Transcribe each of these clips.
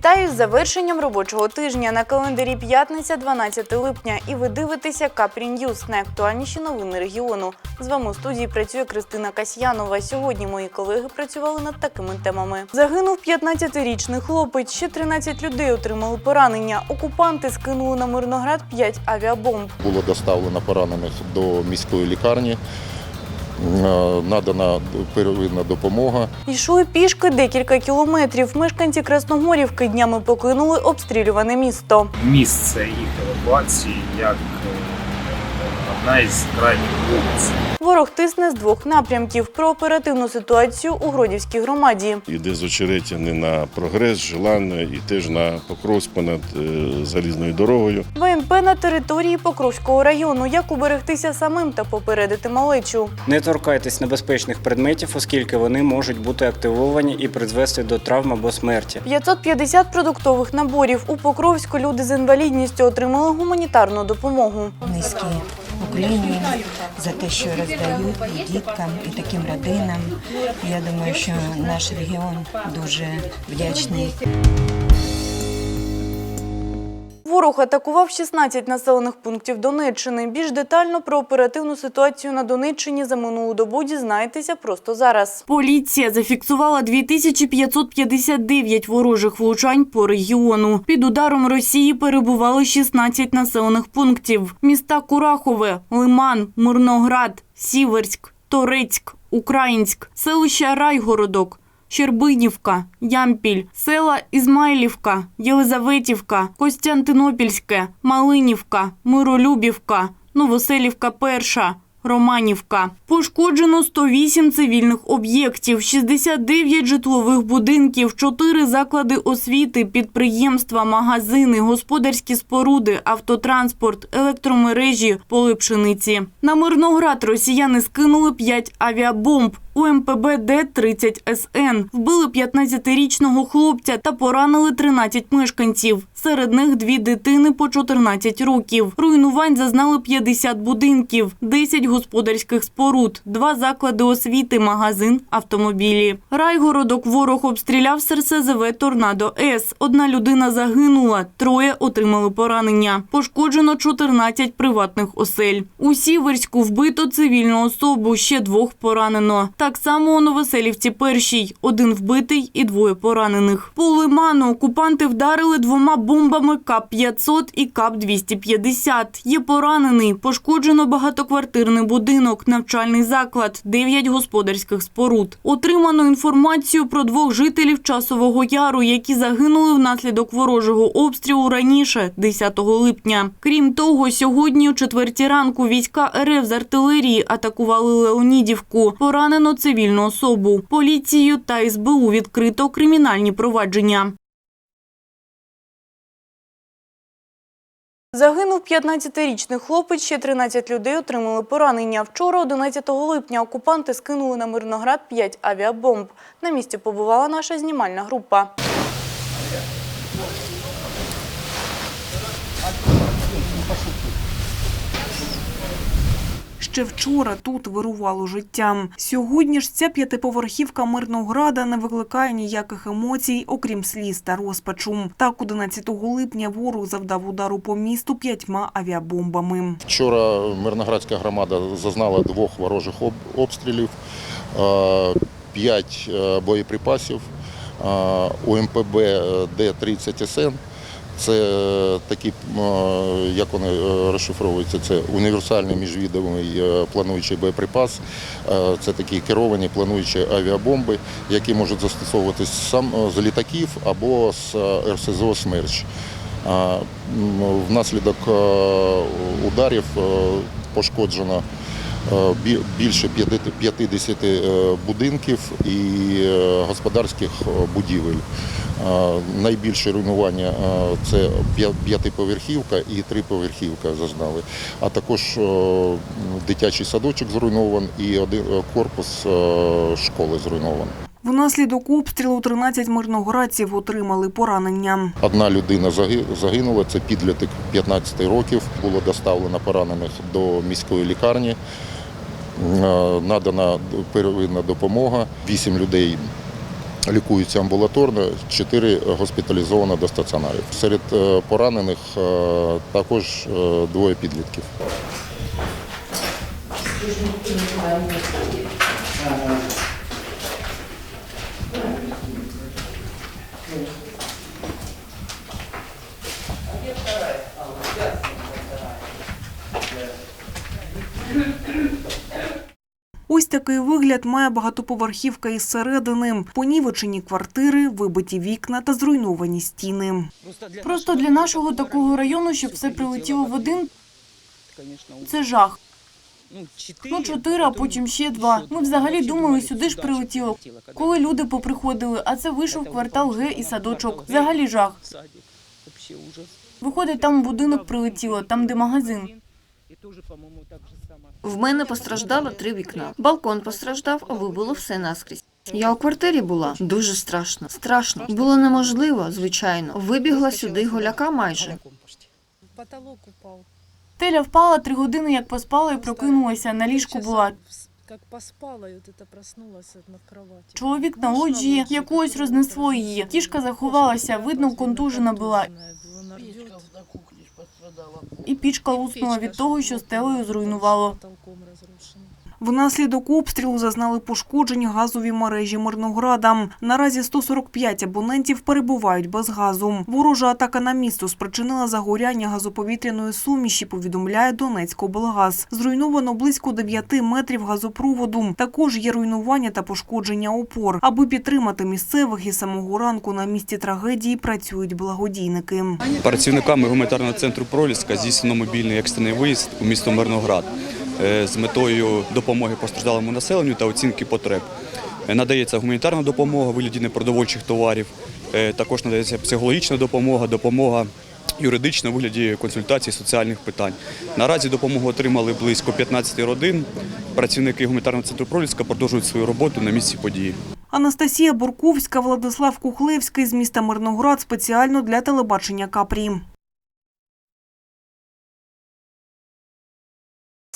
Вітаю з завершенням робочого тижня. На календарі п'ятниця, 12 липня. І ви дивитеся Капрі Ньюс, найактуальніші новини регіону. З вами у студії працює Кристина Касьянова. Сьогодні мої колеги працювали над такими темами. Загинув 15-річний хлопець. Ще 13 людей отримали поранення. Окупанти скинули на Мирноград 5 авіабомб. Було доставлено поранених до міської лікарні. Е, Надана первинна допомога. Йшли пішки декілька кілометрів. Мешканці Красногорівки днями покинули обстрілюване місто. місце їх евакуації як е, одна із крайніх вулиць. Ворог тисне з двох напрямків про оперативну ситуацію у Гродівській громаді. Іде з Очеретяни на прогрес, Желанне і теж на Покровськ понад е, залізною дорогою. ВНП на території Покровського району. Як уберегтися самим та попередити малечу? Не торкайтесь небезпечних предметів, оскільки вони можуть бути активовані і призвести до травм або смерті. 550 продуктових наборів. У Покровську люди з інвалідністю отримали гуманітарну допомогу. низькі уклінні за те, що роздають і діткам, і таким родинам. Я думаю, що наш регіон дуже вдячний Ворог атакував 16 населених пунктів Донеччини. Більш детально про оперативну ситуацію на Донеччині за минулу добу дізнаєтеся просто зараз. Поліція зафіксувала 2559 ворожих влучань по регіону. Під ударом Росії перебували 16 населених пунктів: міста Курахове, Лиман, Мирноград, Сіверськ, Торецьк, Українськ, селища Райгородок. Щербинівка, Ямпіль, села Ізмайлівка, Єлизаветівка, Костянтинопільське, Малинівка, Миролюбівка, Новоселівка Перша. Романівка. Пошкоджено 108 цивільних об'єктів, 69 житлових будинків, 4 заклади освіти, підприємства, магазини, господарські споруди, автотранспорт, електромережі, поли пшениці. На Мирноград росіяни скинули 5 авіабомб. МПБ Д-30 СН вбили 15-річного хлопця та поранили 13 мешканців. Серед них дві дитини по 14 років. Руйнувань зазнали 50 будинків, 10 господарських споруд, два заклади освіти, магазин, автомобілі. Райгородок ворог обстріляв з РСЗВ «Торнадо С». Одна людина загинула, троє отримали поранення. Пошкоджено 14 приватних осель. У Сіверську вбито цивільну особу, ще двох поранено. Так само у Новоселівці першій. Один вбитий і двоє поранених. По Лиману окупанти вдарили двома бомбами КАП-500 і КАП-250. Є поранений. Пошкоджено багатоквартирний будинок, навчальний заклад, 9 господарських споруд. Отримано інформацію про двох жителів Часового Яру, які загинули внаслідок ворожого обстрілу раніше, 10 липня. Крім того, сьогодні о четвертій ранку війська РФ з артилерії атакували Леонідівку. Поранено цивільну особу. Поліцією та СБУ відкрито кримінальні провадження. Загинув 15-річний хлопець, ще 13 людей отримали поранення. Вчора, 11 липня, окупанти скинули на Мирноград 5 авіабомб. На місці побувала наша знімальна група. Ще вчора тут вирувало життя. Сьогодні ж ця п'ятиповерхівка Мирнограда не викликає ніяких емоцій, окрім сліз та розпачу. Так, 11 липня ворог завдав удару по місту п'ятьма авіабомбами. Вчора Мирноградська громада зазнала двох ворожих обстрілів, е, п'ять е, боєприпасів, е, УМПБ Д-30 СН. Це е, такі, е, як вони е, розшифровуються, це універсальний міжвідомий плануючий боєприпас. Це такі керовані плануючі авіабомби, які можуть застосовуватись сам з літаків або з РСЗО «Смерч». Внаслідок ударів пошкоджено більше 50 е, будинків і господарських будівель. Найбільше руйнування це п'ятиповерхівка і триповерхівка зазнали. А також дитячий садочок зруйнований і один е, корпус е, школи зруйнований. Внаслідок обстрілу 13 мирноградців отримали поранення. Одна людина загинула, це підліток 15 років. Було доставлено поранених до міської лікарні. Е, Надана первинна допомога. Вісім людей лікуються амбулаторно, 4 госпіталізовано до стаціонарів. Серед е, поранених е, також е, двоє підлітків. Ось такий вигляд має багатоповерхівка із середини. Понівечені квартири, вибиті вікна та зруйновані стіни. Просто для нашого такого району, щоб все прилетіло в один, це жах. Ну, чотири, а потім ще два. Ми взагалі думали, сюди ж прилетіло. Коли люди поприходили, а це вийшов квартал Г і садочок. Взагалі жах. Виходить, там будинок прилетіло, там де магазин. В мене постраждало три вікна. Балкон постраждав, а вибило все наскрізь. Я у квартирі була дуже страшно. Страшно. Було неможливо, звичайно. Вибігла сюди голяка майже. Потолок упал. Теля впала три години, як поспала і прокинулася. На ліжку була. Как поспала, вот это проснулась вот над. Чоловік на лоджії, якогось рознесло її. Кішка заховалася, видно, контужена була. І пічка луснула від того, що стелею зруйнувало. Внаслідок обстрілу зазнали пошкоджені газові мережі Мирнограда. Наразі 145 абонентів перебувають без газу. Ворожа атака на місто спричинила загоряння газоповітряної суміші, повідомляє Донецькоблгаз. Зруйновано близько 9 метрів газопроводу. Також є руйнування та пошкодження опор. Аби підтримати місцевих із самого ранку на місці трагедії працюють благодійники. Працівниками гуманітарного центру Проліска здійснено мобільний екстрений виїзд у місто Мирноград з метою допомоги постраждалому населенню та оцінки потреб. Е, Надається гуманітарна допомога вигляді непродовольчих товарів, е, також надається психологічна допомога, допомога юридична у вигляді консультацій соціальних питань. Наразі допомогу отримали близько 15 родин. Працівники гуманітарного центру Проліска продовжують свою роботу на місці події. Анастасія Бурковська, Владислав Кухлевський з міста Мирноград спеціально для телебачення Капрі.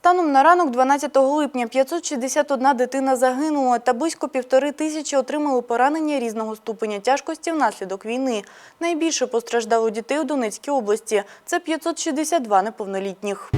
Станом на ранок 12 липня 561 дитина загинула та близько півтори тисячі отримали поранення різного ступеня тяжкості внаслідок війни. Найбільше постраждало дітей у Донецькій області – це 562 неповнолітніх.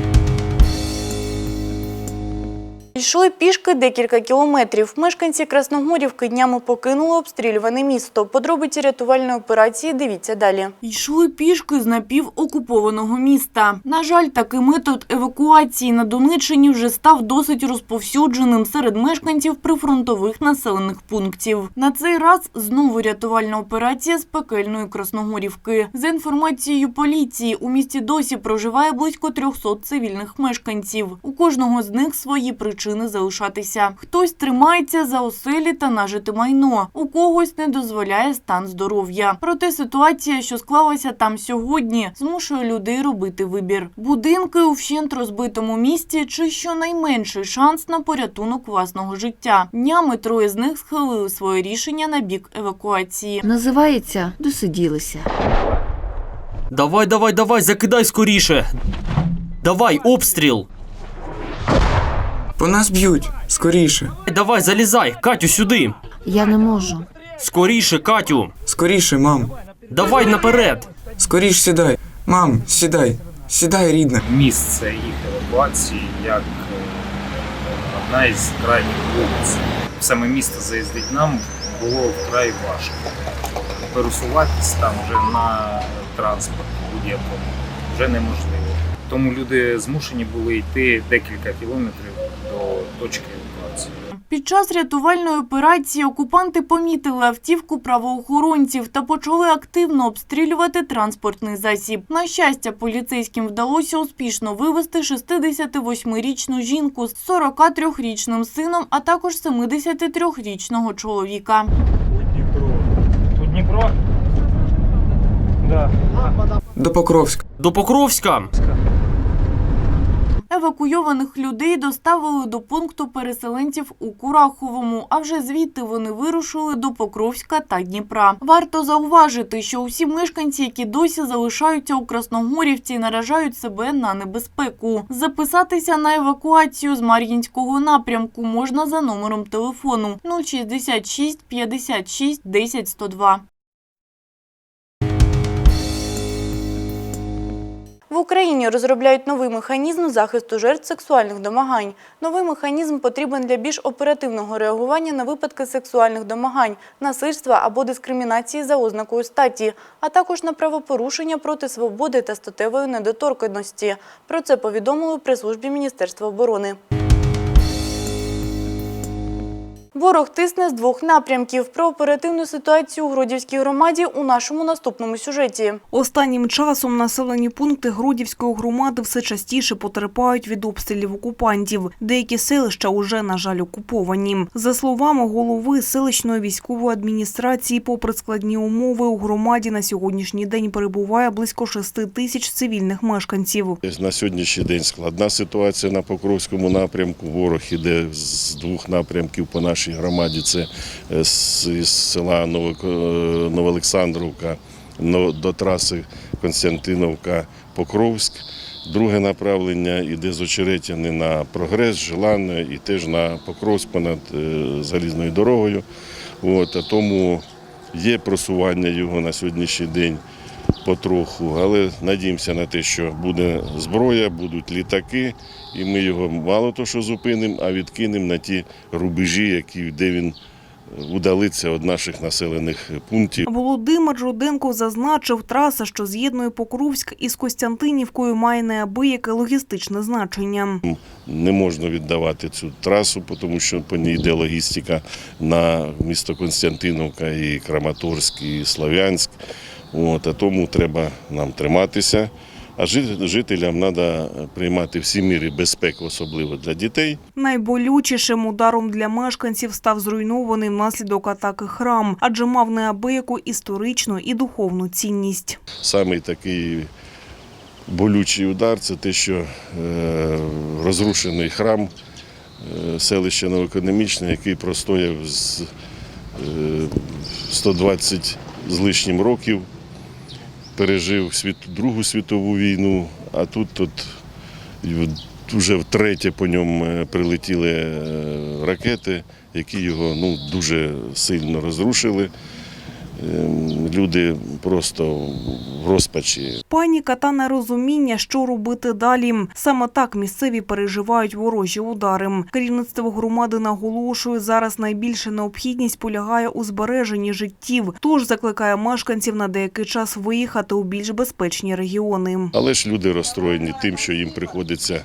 Йшли пішки декілька кілометрів. Мешканці Красногорівки днями покинули обстрілюване місто. Подробиці рятувальної операції дивіться далі. Йшли пішки з напівокупованого міста. На жаль, такий метод евакуації на Донеччині вже став досить розповсюдженим серед мешканців прифронтових населених пунктів. На цей раз знову рятувальна операція з пекельної Красногорівки. За інформацією поліції, у місті досі проживає близько 300 цивільних мешканців. У кожного з них свої причини залишатися. Хтось тримається за оселі та нажити майно, у когось не дозволяє стан здоров'я. Проте ситуація, що склалася там сьогодні, змушує людей робити вибір. Будинки у вщент розбитому місті чи щонайменший шанс на порятунок власного життя. Днями троє з них схилили своє рішення на бік евакуації. Називається Досиділися. Давай, давай, давай, закидай скоріше. Давай, обстріл. По нас б'ють, скоріше, Давай, залізай, Катю, сюди. Я не можу. Скоріше, Катю. скоріше, мам. Давай наперед. Скоріш сідай. Мам, сідай. Сідай, рідна. Місце їх евакуації як е, одна із крайніх вулиць. Саме місто заїздить нам було вкрай важко. Пересуватись там вже на транспорті будь-якому вже неможливо. Тому люди змушені були йти декілька кілометрів точки евакуації. Під час рятувальної операції окупанти помітили автівку правоохоронців та почали активно обстрілювати транспортний засіб. На щастя, поліцейським вдалося успішно вивезти 68-річну жінку з 43-річним сином, а також 73-річного чоловіка. У Дніпро? Да. До Покровська. До Покровська. Евакуйованих людей доставили до пункту переселенців у Кураховому, а вже звідти вони вирушили до Покровська та Дніпра. Варто зауважити, що усі мешканці, які досі залишаються у Красногорівці, наражають себе на небезпеку. Записатися на евакуацію з Мар'їнського напрямку можна за номером телефону 066 56 10 102. В Україні розробляють новий механізм захисту жертв сексуальних домагань. Новий механізм потрібен для більш оперативного реагування на випадки сексуальних домагань, насильства або дискримінації за ознакою статі, а також на правопорушення проти свободи та статевої недоторканності. Про це повідомили при службі Міністерства оборони. Ворог тисне з двох напрямків. Про оперативну ситуацію у Гродівській громаді у нашому наступному сюжеті. Останнім часом населені пункти Гродівської громади все частіше потерпають від обстрілів окупантів. Деякі селища уже, на жаль, окуповані. За словами голови селищної військової адміністрації, попри складні умови, у громаді на сьогоднішній день перебуває близько 6 тисяч цивільних мешканців. На сьогоднішній день складна ситуація на Покровському напрямку. Ворог іде з двох напрямків по нашій громаді. Це е, з села е, Новоолександровка до траси Константиновка-Покровськ. Друге направлення йде з Очеретяни на прогрес, Желанне і теж на Покровськ понад е, залізною дорогою. От, а тому є просування його на сьогоднішній день потроху, але надіємося на те, що буде зброя, будуть літаки, і ми його мало то що зупинимо, а відкинемо на ті рубежі, які, де він удалиться від наших населених пунктів. Володимир Руденко зазначив, траса, що з'єднує Покровськ із Костянтинівкою, має неабияке логістичне значення. Не можна віддавати цю трасу, тому що по ній йде логістика на місто Константиновка, і Краматорськ, і Слов'янськ. От, а тому треба нам триматися. А жителям треба приймати всі міри безпеки, особливо для дітей. Найболючішим ударом для мешканців став зруйнований внаслідок атаки храм, адже мав неабияку історичну і духовну цінність. Самий такий болючий удар це те, що е, розрушений храм е, селища Новоекономічне, який простояв з е, 120 з лишнім років, пережив світ, Другу світову війну, а тут, от вже втретє по ньому е, прилетіли е, ракети, які його ну, дуже сильно розрушили. Ем, Люди просто в розпачі. Паніка та нерозуміння, що робити далі. Саме так місцеві переживають ворожі удари. Керівництво громади наголошує, зараз найбільша необхідність полягає у збереженні життів. Тож закликає мешканців на деякий час виїхати у більш безпечні регіони. Але ж люди розстроєні тим, що їм приходиться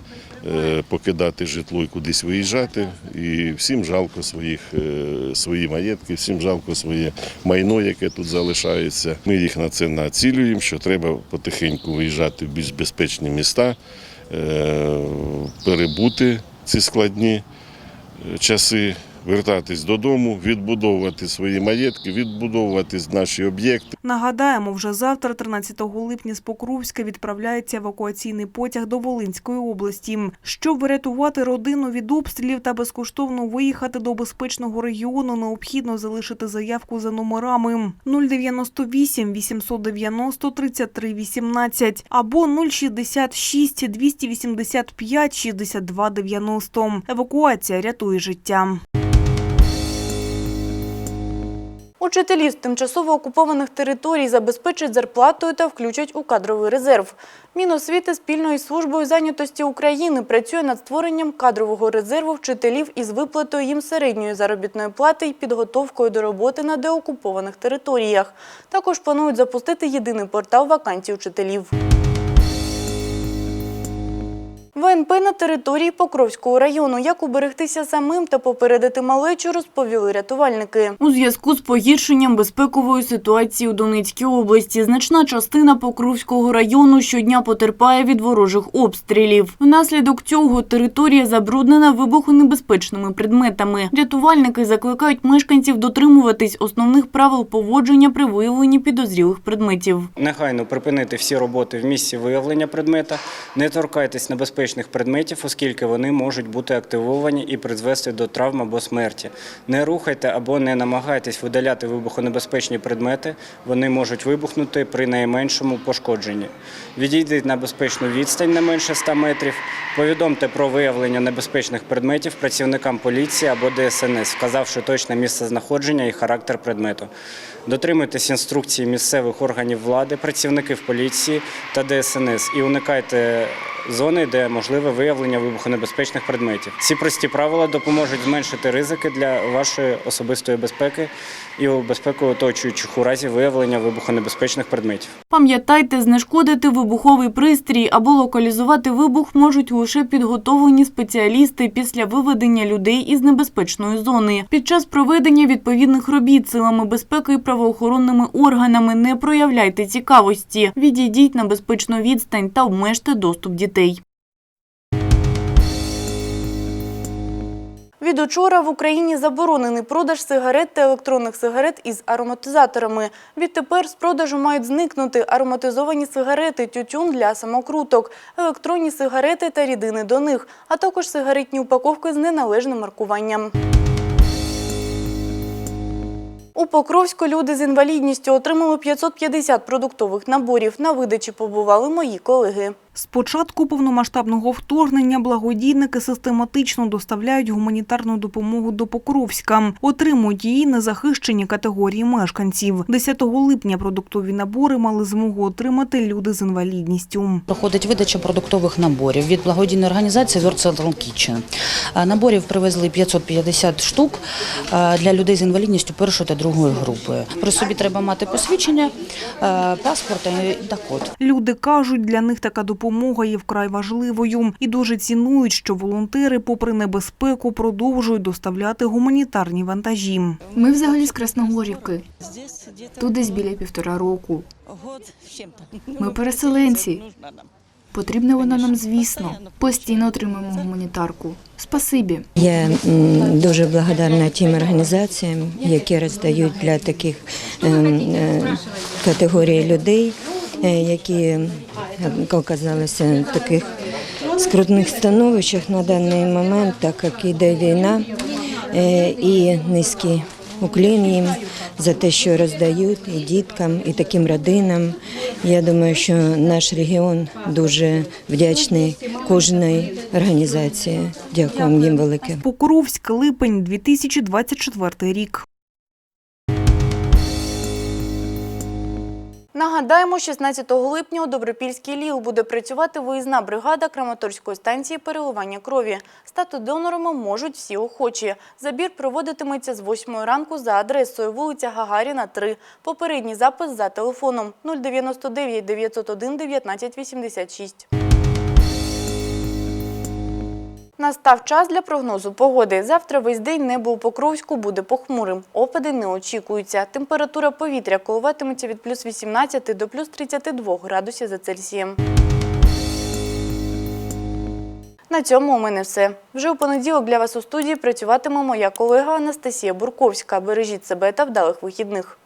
е, покидати житло і кудись виїжджати. І всім жалко своїх, е, свої маєтки, всім жалко своє майно, яке тут залишається. Ми їх на це націлюємо, що треба потихеньку виїжджати в більш безпечні міста, е, перебути ці складні е, часи. Вертатись додому, відбудовувати свої маєтки, відбудовувати наші об'єкти. Нагадаємо, вже завтра, 13 липня, з Покровська відправляється евакуаційний потяг до Волинської області. Щоб врятувати родину від обстрілів та безкоштовно виїхати до безпечного регіону, необхідно залишити заявку за номерами 098 890 33 18 або 066 285 62 90. Евакуація рятує життя. Учителів з тимчасово окупованих територій забезпечать зарплатою та включать у кадровий резерв. Міносвіти спільно службою зайнятості України працює над створенням кадрового резерву вчителів із виплатою їм середньої заробітної плати і підготовкою до роботи на деокупованих територіях. Також планують запустити єдиний портал вакансій учителів. ВНП на території Покровського району. Як уберегтися самим та попередити малечу, розповіли рятувальники. У зв'язку з погіршенням безпекової ситуації у Донецькій області значна частина Покровського району щодня потерпає від ворожих обстрілів. Внаслідок цього територія забруднена вибухонебезпечними предметами. Рятувальники закликають мешканців дотримуватись основних правил поводження при виявленні підозрілих предметів. Негайно припинити всі роботи в місці виявлення предмета, не торкайтесь небезпечних небезпечних предметів, оскільки вони можуть бути активовані і призвести до травм або смерті. Не рухайте або не намагайтесь видаляти вибухонебезпечні предмети, вони можуть вибухнути при найменшому пошкодженні. Відійдіть на безпечну відстань не менше 100 метрів. Повідомте про виявлення небезпечних предметів працівникам поліції або ДСНС, вказавши точне місце знаходження і характер предмету. Дотримуйтесь інструкції місцевих органів влади, працівників поліції та ДСНС і уникайте зони, де можливе виявлення вибухонебезпечних предметів. Ці прості правила допоможуть зменшити ризики для вашої особистої безпеки і безпеки оточуючих у разі виявлення вибухонебезпечних предметів. Пам'ятайте, знешкодити вибуховий пристрій або локалізувати вибух можуть лише підготовлені спеціалісти після виведення людей із небезпечної зони. Під час проведення відповідних робіт силами безпеки і правоохоронними органами не проявляйте цікавості. Відійдіть на безпечну відстань та обмежте доступ дітей. Від учора в Україні заборонений продаж сигарет та електронних сигарет із ароматизаторами. Відтепер з продажу мають зникнути ароматизовані сигарети, тютюн для самокруток, електронні сигарети та рідини до них, а також сигаретні упаковки з неналежним маркуванням. У Покровську люди з інвалідністю отримали 550 продуктових наборів. На видачі побували мої колеги. З початку повномасштабного вторгнення благодійники систематично доставляють гуманітарну допомогу до Покровська. Отримують її незахищені категорії мешканців. 10 липня продуктові набори мали змогу отримати люди з інвалідністю. Проходить видача продуктових наборів від благодійної організації World Central Kitchen. Наборів привезли 550 штук для людей з інвалідністю першої та другої групи. При собі треба мати посвідчення, а, паспорт та код. Люди кажуть, для них така допомога є вкрай важливою і дуже цінують, що волонтери, попри небезпеку, продовжують доставляти гуманітарні вантажі. Ми взагалі з Красногорівки. Тут десь біля півтора року. Ми переселенці. Потрібна вона нам, звісно. Постійно отримуємо гуманітарку. Спасибі. Я дуже благодарна тим організаціям, які роздають для таких е, е, категорій людей, які е, оказалися в таких скрутних становищах на даний момент, так як іде війна, Е, і низький уклін їм за те, що роздають і діткам, і таким родинам. Я думаю, що наш регіон дуже вдячний кожній організації. Дякую їм велике. Покровськ, липень, 2024 рік. Нагадаємо, 16 липня у Добропільській ЛІЛ буде працювати виїзна бригада Краматорської станції переливання крові. Стати донорами можуть всі охочі. Забір проводитиметься з 8 ранку за адресою вулиця Гагаріна, 3. Попередній запис за телефоном 099 901 1986. Настав час для прогнозу погоди. Завтра весь день небо у Покровську буде похмурим. Опади не очікуються. Температура повітря коливатиметься від плюс 18 до плюс 32 градусів за Цельсієм. На цьому у мене все. Вже у понеділок для вас у студії працюватиме моя колега Анастасія Бурковська. Бережіть себе та вдалих вихідних.